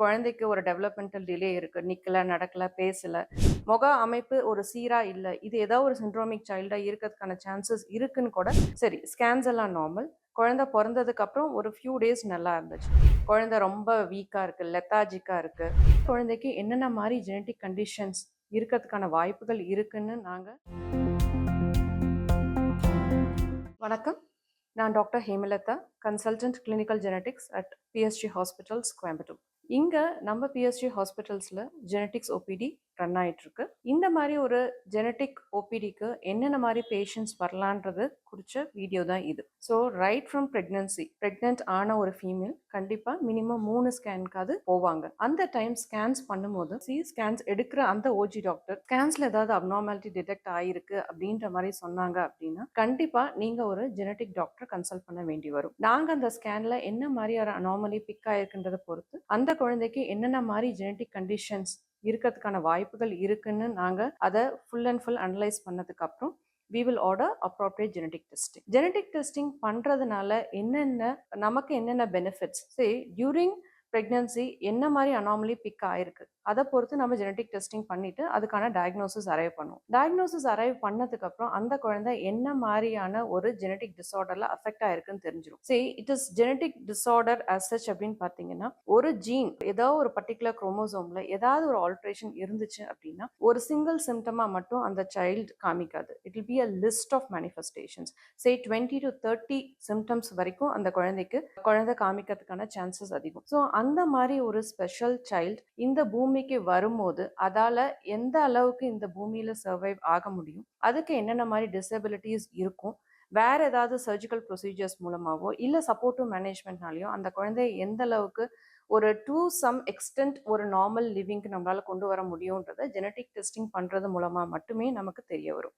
குழந்தைக்கு ஒரு developmental delay இருக்கு. நிக்கல நடக்கல பேசல. முக அமைப்பு ஒரு சீரா இல்ல. இது ஏதோ ஒரு சிண்ட்ரோமிக் சைல்டா இருக்கிறதுக்கான சான்சஸ் இருக்குன்னு கூட சரி ஸ்கேன்ஸ் எல்லாம் நார்மல் குழந்தை பிறந்ததுக்கு அப்புறம் ஒரு ஃபியூ டேஸ் நல்லா இருந்துச்சு. குழந்தை ரொம்ப வீக்கா இருக்கு லெத்தாஜிக்கா இருக்கு. குழந்தைக்கு என்னென்ன மாதிரி ஜெனட்டிக் கண்டிஷன்ஸ் இருக்கிறதுக்கான வாய்ப்புகள் இருக்குன்னு நாங்க வணக்கம். நான் doctor Hemalatha consultant clinical genetics at PSG hospitals Coimbatore இங்கே நம்ம பிஎஸ்ஜி ஹாஸ்பிட்டல்ஸில் ஜெனட்டிக்ஸ் ஓபிடி ரன் ஆகிட்டுருக்கு இந்த மாதிரி ஒரு ஜெனட்டிக் ஓபிடிக்கு என்னென்ன மாதிரி பேஷண்ட்ஸ் வரலான்றது குறித்த வீடியோ தான் இது. So right from pregnancy pregnant ஆன ஒரு ஃபீமேல் கண்டிப்பாக மினிமம் மூணு ஸ்கேனுக்காவது போவாங்க. அந்த டைம் ஸ்கேன்ஸ் பண்ணும்போது சி ஸ்கேன்ஸ் எடுக்கிற அந்த ஓஜி டாக்டர் ஸ்கேன்ஸில் ஏதாவது அப்நார்மாலிட்டி டிடெக்ட் ஆகிருக்கு அப்படின்ற மாதிரி சொன்னாங்க அப்படின்னா கண்டிப்பாக நீங்கள் ஒரு ஜெனட்டிக் டாக்டர் கன்சல்ட் பண்ண வேண்டி வரும். நாங்கள் அந்த ஸ்கேன்ல என்ன மாதிரியான அனாமலி பிக் ஆயிருக்குன்றதை பொறுத்து அந்த குழந்தைக்கு என்னென்ன மாதிரி ஜெனட்டிக் கண்டிஷன்ஸ் இருக்கிறதுக்கான வாய்ப்புகள் இருக்குன்னு நாங்கள் அதை ஃபுல் அண்ட் ஃபுல் அனலைஸ் பண்ணதுக்கப்புறம் we will order appropriate genetic testing genetic testing பண்ணுறதுனால என்னென்ன நமக்கு என்னென்ன பெனிஃபிட்ஸ் சரி டியூரிங் ப்ரெக்னன்சி என்ன மாதிரி அனாமலி பிக் ஆயிருக்கு? அதை பொறுத்து நம்ம ஜெனடிக் டெஸ்டிங் பண்ணிட்டு அதுக்கான டயக்னோசிஸ் அரைவ் பண்ணுவோம். டயக்னோசிஸ் அரைவ் பண்ணதுக்கு அப்புறம் அந்த குழந்தை என்ன மாதிரியான ஒரு ஜெனட்டிக் டிசார்டர்ல அஃபெக்ட் ஆயிருக்குன்னு தெரிஞ்சிடும் சரி it is genetic disorder as such அப்படின்னு பார்த்தீங்கன்னா ஒரு ஜீன் ஏதோ ஒரு பர்டிகுலர் குரோமோசோம்ல ஏதாவது ஒரு ஆல்ட்ரேஷன் இருந்துச்சு அப்படின்னா ஒரு சிங்கிள் சிம்டமா மட்டும் அந்த child காமிக்காது. It will be a list of manifestations say twenty to thirty symptoms வரைக்கும் அந்த குழந்தைக்கு குழந்தை காமிக்கிறதுக்கான சான்சஸ் அதிகம். ஸோ அந்த மாதிரி ஒரு ஸ்பெஷல் சைல்டு இந்த பூமிக்கு வரும்போது அதால எந்த அளவுக்கு இந்த பூமியில சர்வைவ் ஆக முடியும்? அதுக்கு என்னென்ன மாதிரி டிசபிலிட்டிஸ் இருக்கும்? வேற ஏதாவது சர்ஜிக்கல் ப்ரொசீஜர்ஸ் மூலமாவோ இல்லை சப்போர்ட்டிவ் மேனேஜ்மெண்ட்னாலையோ அந்த குழந்தைய எந்த அளவுக்கு ஒரு டூ சம் எக்ஸ்டென்ட் ஒரு நார்மல் லிவிங்க்கு நம்மளால கொண்டு வர முடியுன்றத ஜெனட்டிக் டெஸ்டிங் பண்ணுறது மூலமாக மட்டுமே நமக்கு தெரிய வரும்.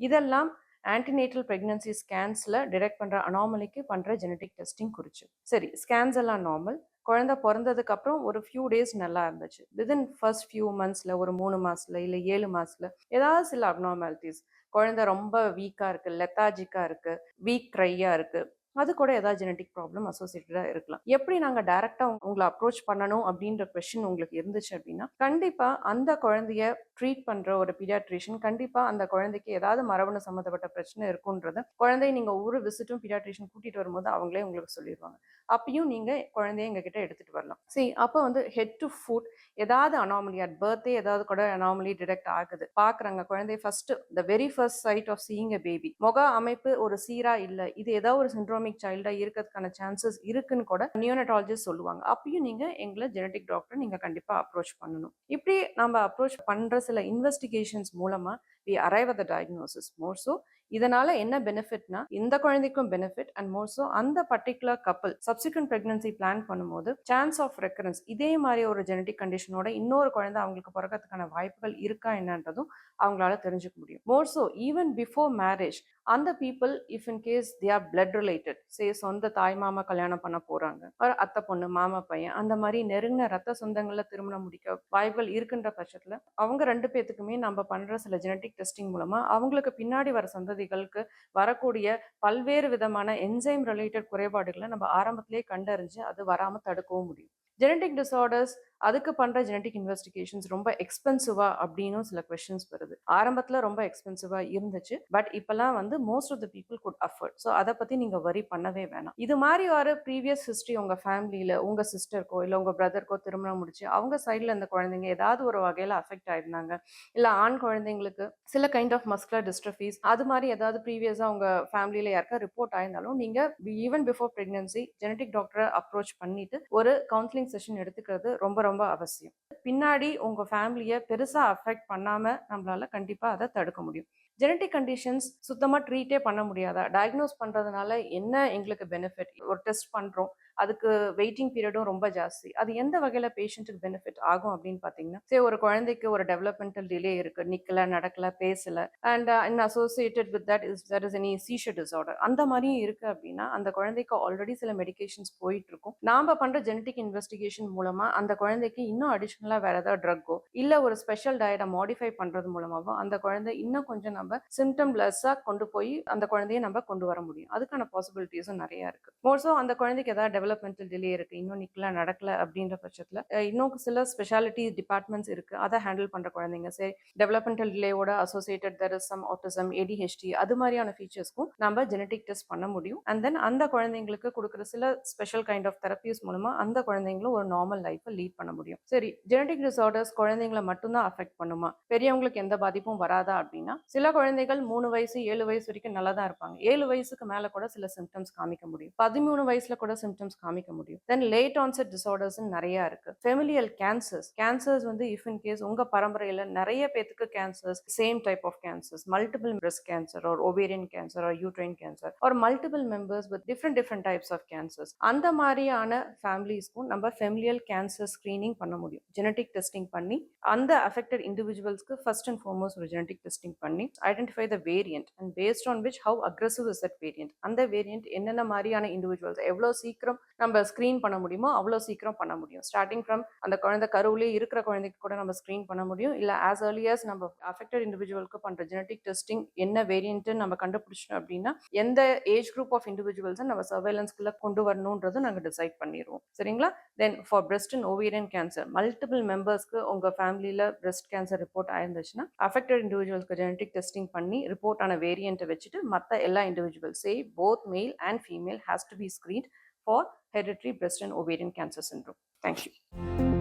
இதெல்லாம் ஆன்டினேட்டல் ப்ரெக்னன்சி ஸ்கேன்ஸில் டிடெக்ட் பண்ணுற அனாமலிக்கு பண்ணுற ஜெனட்டிக் டெஸ்டிங் குறிச்சு. சரி ஸ்கேன்ஸ் எல்லாம் நார்மல் குழந்தை பிறந்ததுக்கப்புறம் ஒரு ஃபியூ டேஸ் நல்லா இருந்துச்சு. விதின் ஃபர்ஸ்ட் ஃபியூ மந்த்ஸில் ஒரு மூணு மாதத்தில் இல்லை ஏழு மாதத்தில் ஏதாவது சில அப்னார்மாலிட்டிஸ் குழந்தை ரொம்ப வீக்காக இருக்குது லெத்தாஜிக்காக இருக்குது வீக் க்ரையாக இருக்குது அது கூட ஏதாவது ஜெனட்டிக் ப்ராப்ளம் அசோசியேட்டடாக இருக்கலாம். எப்படி நாங்கள் டைரெக்டாக உங்களை அப்ரோச் பண்ணணும் அப்படின்ற கொஷின் உங்களுக்கு இருந்துச்சு அப்படின்னா கண்டிப்பாக அந்த குழந்தைய ட்ரீட் பண்ணுற ஒரு பீடியாட்ரிஷியன் கண்டிப்பாக அந்த குழந்தைக்கு ஏதாவது மரபணு சம்மந்தப்பட்ட பிரச்சனை இருக்குன்றத குழந்தைய நீங்கள் ஒவ்வொரு விசிட்டும் பீடியாட்ரிஷியன் கூட்டிகிட்டு வரும்போது அவங்களே உங்களுக்கு சொல்லிடுவாங்க அப்பயும் நீங்கள் குழந்தைய எங்ககிட்ட எடுத்துகிட்டு வரலாம். சரி அப்போ வந்து ஹெட் டு ஃபுட் ஏதாவது அனாமலி அட் பர்த்டே ஏதாவது கூட அனாமலி டிடெக்ட் ஆகுது. பார்க்குறாங்க குழந்தைய first the very first sight of seeing a baby முக அமைப்பு ஒரு சீராக இல்லை. இது ஏதாவது ஒரு சிண்ட்ரோமிக் சைல்டா இருக்கிறதுக்கான சான்சஸ் இருக்குன்னு கூட நியூனட்டாலஜிஸ்ட் சொல்லுவாங்க. அப்பயும் நீங்க எங்களை ஜெனட்டிக் டாக்டர் நீங்க கண்டிப்பா அப்ரோச் பண்ணணும். இப்படி நம்ம அப்ரோச் பண்ற சில இன்வெஸ்டிகேஷன்ஸ் மூலமா we arrive at diagnosis more so இதனால என்ன பெனிஃபிட்னா இந்த குழந்தைக்கும் பெனிஃபிட் அண்ட் மோர் ஸோ அந்த particular couple subsequent pregnancy plan பண்ணும்போது சான்ஸ் ஆஃப் ரெக்கரன்ஸ் இதே மாதிரி ஒரு ஜெனடிக் கண்டிஷனோட இன்னொரு குழந்தை அவங்களுக்கு பிறக்கிறதுக்கான வாய்ப்புகள் இருக்கா என்னன்றதும் அவங்களால தெரிஞ்சுக்க முடியும். More so even before marriage அந்த people if in case they are blood related say சொந்த தாய் மாமா கல்யாணம் பண்ண போறாங்க ஒரு அத்தை பொண்ணு மாமா பையன் அந்த மாதிரி நெருங்கின ரத்த சொந்தங்கள்ல திருமணம் முடிக்க வாய்ப்புகள் இருக்குன்ற பட்சத்துல அவங்க ரெண்டு பேத்துக்குமே நம்ம பண்ற சில ஜெனட்டிக் டெஸ்டிங் மூலமா அவங்களுக்கு பின்னாடி வர சந்ததிகளுக்கு வரக்கூடிய பல்வேறு விதமான என்சைம் ரிலேட்டட் குறைபாடுகளை நம்ம ஆரம்பத்திலேயே கண்டறிஞ்சு அது வராம தடுக்கவும் முடியும். ஜெனட்டிக் டிசார்டர்ஸ் அதுக்கு பண்ணுற ஜெனட்டிக் இன்வெஸ்டிகேஷன்ஸ் ரொம்ப எக்ஸ்பென்சிவா அப்படின்னும் சில கொஸ்டின்ஸ் வருது. ஆரம்பத்தில் ரொம்ப எக்ஸ்பென்சிவா இருந்துச்சு. பட் இப்போலாம் வந்து most of the people could afford so அதை பற்றி நீங்கள் வரி பண்ணவே வேணாம். இது மாதிரி வர ப்ரீவியஸ் ஹிஸ்ட்ரி உங்கள் ஃபேமிலியில் உங்கள் சிஸ்டருக்கோ இல்லை உங்கள் பிரதருக்கோ திருமணம் முடிச்சு அவங்க சைடில் இந்த குழந்தைங்க ஏதாவது ஒரு வகையில் அஃபெக்ட் ஆயிருந்தாங்க. இல்லை ஆண் குழந்தைங்களுக்கு சில கைண்ட் ஆஃப் மஸ்குலர் டிஸ்ட்ரஃபீஸ் அது மாதிரி ஏதாவது ப்ரீவியஸாக உங்கள் ஃபேமிலியில் யாருக்கா ரிப்போர்ட் ஆயிருந்தாலும் நீங்கள் ஈவன் பிஃபோர் ப்ரெக்னன்சி ஜெனட்டிக் டாக்டரை அப்ரோச் பண்ணிட்டு ஒரு கவுன்சிலிங் செஷன் எடுத்துக்கிறது ரொம்ப ரொம்ப ரொம்ப அவசியம். பின்னாடி உங்க ஃபேமிலியை பெருசா அஃபெக்ட் பண்ணாம நம்மளால கண்டிப்பா அதை தடுக்க முடியும். ஜெனட்டிக் கண்டிஷன்ஸ் சுத்தமா ட்ரீட்டே பண்ண முடியாதா? டயக்னோஸ் பண்றதுனால என்ன எங்களுக்கு பெனிஃபிட் ஒரு டெஸ்ட் பண்றோம். அதுக்கு வெயிட்டிங் பீரியடும் ரொம்ப ஜாஸ்தி. அது எந்த வகையில பேஷண்ட்டுக்கு பெனிஃபிட் ஆகும் அப்படின்னு பார்த்தீங்கன்னா சே ஒரு குழந்தைக்கு ஒரு டெவலப்மெண்டல் டிலே இருக்கு. நிக்கல நடக்கல பேசல. And in associated with that is that is any seizure disorder அந்த மாதிரியும் இருக்கு அப்படின்னா அந்த குழந்தைக்கு ஆல்ரெடி சில மெடிகேஷன்ஸ் போயிட்டு இருக்கும் நாம பண்ற ஜெனட்டிக் இன்வெஸ்டிகேஷன் மூலமா அந்த குழந்தைக்கு இன்னும் அடிஷ்னலா வேற ஏதாவது ட்ரக்கோ இல்லை ஒரு ஸ்பெஷல் டயட்டை மாடிஃபை பண்றது மூலமாவோ அந்த குழந்தை இன்னும் கொஞ்சம் நம்ம சிம்டம் லெஸ்ஸாக கொண்டு போய் அந்த குழந்தைய நம்ம கொண்டு வர முடியும். அதுக்கான பாசிபிலிட்டிஸும் நிறைய இருக்கு. மோர்ஸோ அந்த குழந்தைக்கு ஏதாவது டெவலப்மெண்டல் டிலே இருக்குது இன்னும் நிக்கல நடக்கல அப்படின்ற பட்சத்தில் இன்னும் சில ஸ்பெஷாலிட்டி டிபார்ட்மெண்ட்ஸ் இருக்கு. அதை ஹேண்டில் பண்ணுற குழந்தைங்க. சரி டெவலப்மெண்டல் டிலேவோட அசோசியேட்டட் தெர் ஆட்டிசம் ஏடிஹெச்டி அது மாதிரியான ஃபீச்சர்ஸ்க்கும் நம்ம ஜெனட்டிக் டெஸ்ட் பண்ண முடியும். அண்ட் தென் அந்த குழந்தைங்களுக்கு கொடுக்குற சில ஸ்பெஷல் கைண்ட் ஆஃப் தெரப்பிஸ் மூலமாக அந்த குழந்தைங்களும் ஒரு நார்மல் லைஃப்பை லீட் பண்ண முடியும். சரி ஜெனட்டிக் டிசார்டர்ஸ் குழந்தைங்களை மட்டும்தான் அஃபெக்ட் பண்ணுமா? பெரியவங்களுக்கு எந்த பாதிப்பும் வராதா அப்படின்னா சில குழந்தைகள் மூணு வயசு ஏழு வயசு வரைக்கும் நல்லா தான் இருப்பாங்க. ஏழு வயசுக்கு மேல கூட சில சிம்டம்ஸ் காமிக்க முடியும். பதிமூணு வயசுல கூட சிம்டம்ஸ் காமிக்க முடியும். தென் லேட் ஆன்செட் டிசார்டர்ஸ் நிறைய இருக்கு. ஃபெமிலியல் கேன்சர்ஸ் கேன்சர்ஸ் வந்து இஃப் இன் கேஸ் உங்க பரம்பரையில நிறைய பேத்துக்கு cancers same type of cancers multiple breast cancer ஒரு ஓவேரியன் கேன்சர் ஒரு யூட்ரைன் கேன்சர் ஒரு multiple members with different different types of cancers அந்த மாதிரியான ஃபேமிலிஸ்க்கும் நம்ம ஃபெமிலியல் கேன்சர் ஸ்கிரீனிங் பண்ண முடியும். ஜெனட்டிக் டெஸ்டிங் பண்ணி அந்த அஃபெக்டட் இண்டிவிஜுவல்ஸ்க்கு ஃபர்ஸ்ட் அண்ட் ஃபார்மோஸ்ட் ஒரு ஜெனட்டிக் டெஸ்டிங் பண்ணி identify the variant and based on which how aggressive is that variant அந்த வேரியன்ட் என்னென்ன மாதிரியான இண்டிவிஜுவல்ஸ் எவ்வளோ சீக்கிரம் நம்ம ஸ்க்ரீன் பண்ண முடியுமோ அவ்வளோ சீக்கிரம் பண்ண முடியும். ஸ்டார்டிங் ஃப்ரம் அந்த குழந்தை கருவிலே இருக்கிற குழந்தைக்கு கூட நம்ம ஸ்க்ரீன் பண்ண முடியும். இல்லை ஆஸ் early நம்ம அஃபெக்டட் இண்டிவிஜுவலுக்கு பண்ணுற ஜெனட்டிக் டெஸ்டிங் என்ன வேரியன்ட்டு நம்ம கண்டுபிடிச்சோம் அப்படின்னா எந்த ஏஜ் குரூப் ஆஃப் இண்டிவிஜுவல்ஸை நம்ம சர்வேலன்ஸ்குள்ளே கொண்டு வரணுன்றது நாங்கள் டிசைட் பண்ணிடுவோம் சரிங்களா? Then for breast and ovarian cancer multiple மெம்பர்ஸ்க்கு உங்கள் ஃபேமிலியில் breast கேன்சர் ரிப்போர்ட் ஆயிருந்துச்சுன்னா அஃபெக்டட் இண்டிவிஜுவல்ஸ்க்கு ஜெனட்டிக் டெஸ்டிங் பண்ணி ரிப்போர்ட் ஆன வேரியண்ட்டை வச்சுட்டு மற்ற எல்லா இண்டிவிஜுவல்ஸே both male and female has to be screen for hereditary breast and ovarian cancer syndrome. Thank you.